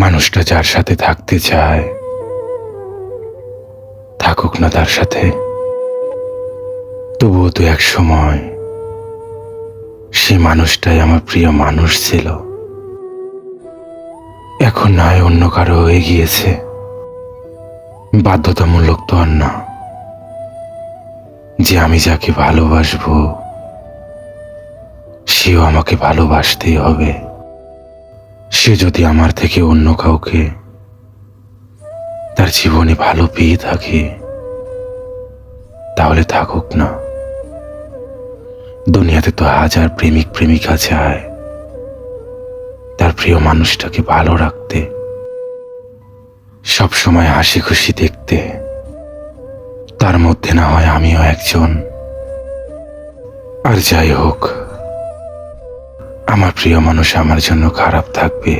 মানুষটা যার সাথে থাকতে চায়, থাকুক না তার সাথে, তবুও তো এক সময় সে মানুষটাই আমার প্রিয় মানুষ ছিল। এখন নয়, অন্য কারও হয়ে গিয়েছে। বাধ্যতামূলক তো আর না। যে আমি যাকে ভালোবাসবো, সেও আমাকে ভালোবাসতেই হবে। সে যদি আমার থেকে অন্য কাউকে তার জীবনে ভালো পেয়ে থাকে, তাহলে থাকুক না। দুনিয়াতে তো হাজার প্রেমিক প্রেমিকা চায়। তার প্রিয় মানুষটাকে ভালো রাখতে সব সময় হাসি খুশি দেখতে। তার মধ্যে না হয় আমিও একজন। আর যাই হোক আমার প্রিয় মানুষ আমার জন্য খারাপ থাকবে,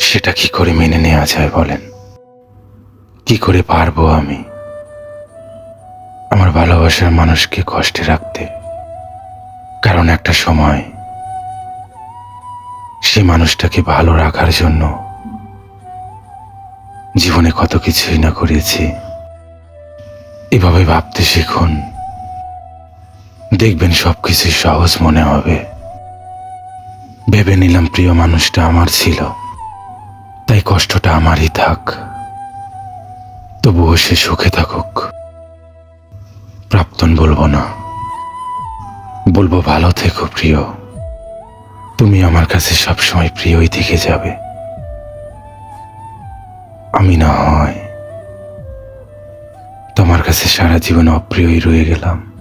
সেটা কি করে মেনে নেওয়া যায় বলেন? কি করে পারব আমি? আমার ভালোবাসার মানুষকে কষ্টে রাখতে। কারণ একটা সময় সে মানুষটাকে ভালো রাখার জন্য জীবনে কত কিছুই না করেছি। এভাবে ভাবতে শিখুন, দেখবেন সবকিছুই সহজ মনে হবে। ভেবে নিলাম প্রিয় মানুষটা আমার ছিল। তাই কষ্টটা আমারই থাক। তবুও সে সুখে থাকুক। প্রাপ্তন বলব না। বলব ভালো থেকো প্রিয়। তুমি আমার কাছে সবসময় প্রিয়ই থেকে যাবে। আমি না হয় তোমার কাছে সারা জীবন অপ্রিয়ই রয়ে গেলাম।